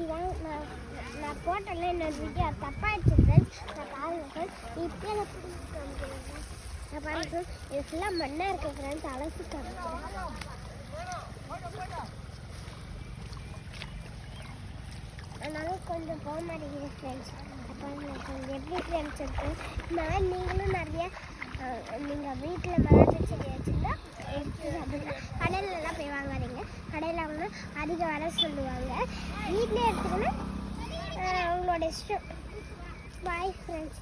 இதான் நான் நான் போட்டல என்னோட வீடியோ தப்பாயிடுச்சு ஃப்ரெண்ட்ஸ் நான் பாருங்க இப்போ நான் பிடிச்சி காமிக்கிறேன் நான் பாருங்க ஃப்ரெண்ட்ஸ் இது ஃபுல்லாக மண்ணாக இருக்கு ஃப்ரெண்ட்ஸ் அலசி அதனால கொஞ்சம் போக மாட்டேங்குது ஃப்ரெண்ட்ஸ் பாருங்க கொஞ்சம் எப்படி ஃப்ரெண்ட்ஸ் இருக்கு நான் நீங்களும் நிறைய நீங்கள் வீட்டில் மலாட்டு செடி வச்சுருந்தா எடுத்து சாப்பிடுங்க. கடையிலலாம் போய் வாங்காதீங்க. கடையில் அவங்க அதிக வர சொல்லுவாங்க. வீட்லேயே எடுத்துக்கணும் உங்களோட இஷ்டம். பாய் ஃப்ரெண்ட்ஸ்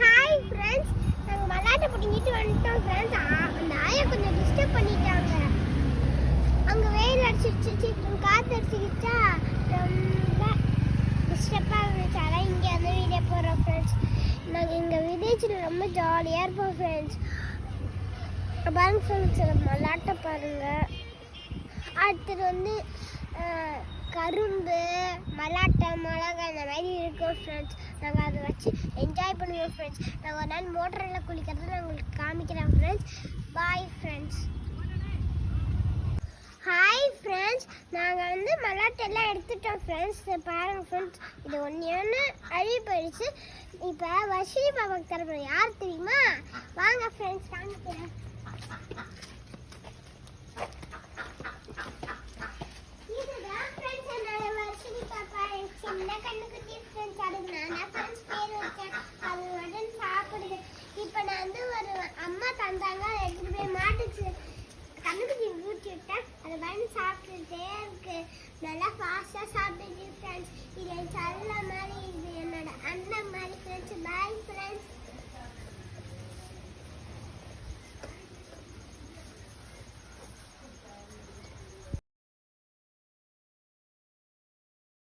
ஹாய் ஃப்ரெண்ட்ஸ் நாங்கள் மல்லாட்டை பிடிங்கிட்டு வந்துட்டோம் ஃப்ரெண்ட்ஸ் அந்த ஆயை கொஞ்சம் டிஸ்டர்ப் பண்ணிட்டாங்க. அங்கே வெயில் அடிச்சிருச்சு. காற்று செம்ம ஜாலியாக இருப்போம் ஃப்ரெண்ட்ஸ் பாருங்க ஃப்ரெண்ட்ஸ் மல்லாட்டை பாருங்கள் அடுத்தது வந்து கரும்பு மல்லாட்டை மிளகா இந்த மாதிரி இருக்கும் ஃப்ரெண்ட்ஸ் நாங்கள் அதை வச்சு என்ஜாய் பண்ணுவோம் ஃப்ரெண்ட்ஸ் நாங்கள் ஒரு நாள் மோட்டரில் குளிக்கிறது நான் உங்களுக்கு காமிக்கிறேன் friends bye friends hi friends நாங்கள் வந்து மலாட்டெல்லாம் எடுத்துட்டோம் ஃப்ரெண்ட்ஸ் பாருங்கள் ஃப்ரெண்ட்ஸ் இது ஒன்று ஒன்று ஃப்ரெண்ட்ஸு இப்போ வர்ஷினி பாப்பாக்கு தரப்போம் யார் தெரியுமா? வாங்க ஃப்ரெண்ட்ஸ் காமிக்கிறேன் இதுதான் சின்ன கண்ணுக்குட்டி நான் சாப்பிடுது. நான் வந்து ஒரு அம்மா தந்தாங்க. அதை போய் மாட்டுச்சு. கண்ணுக்குட்டி ஊற்றி விட்டேன். அதை வந்து சாப்பிட்டுட்டே இருக்கு. நல்லா ஃபாஸ்ட்டாக சாப்பிட்டுச்சு ஃப்ரெண்ட்ஸ் இது மாதிரி இது என்னோட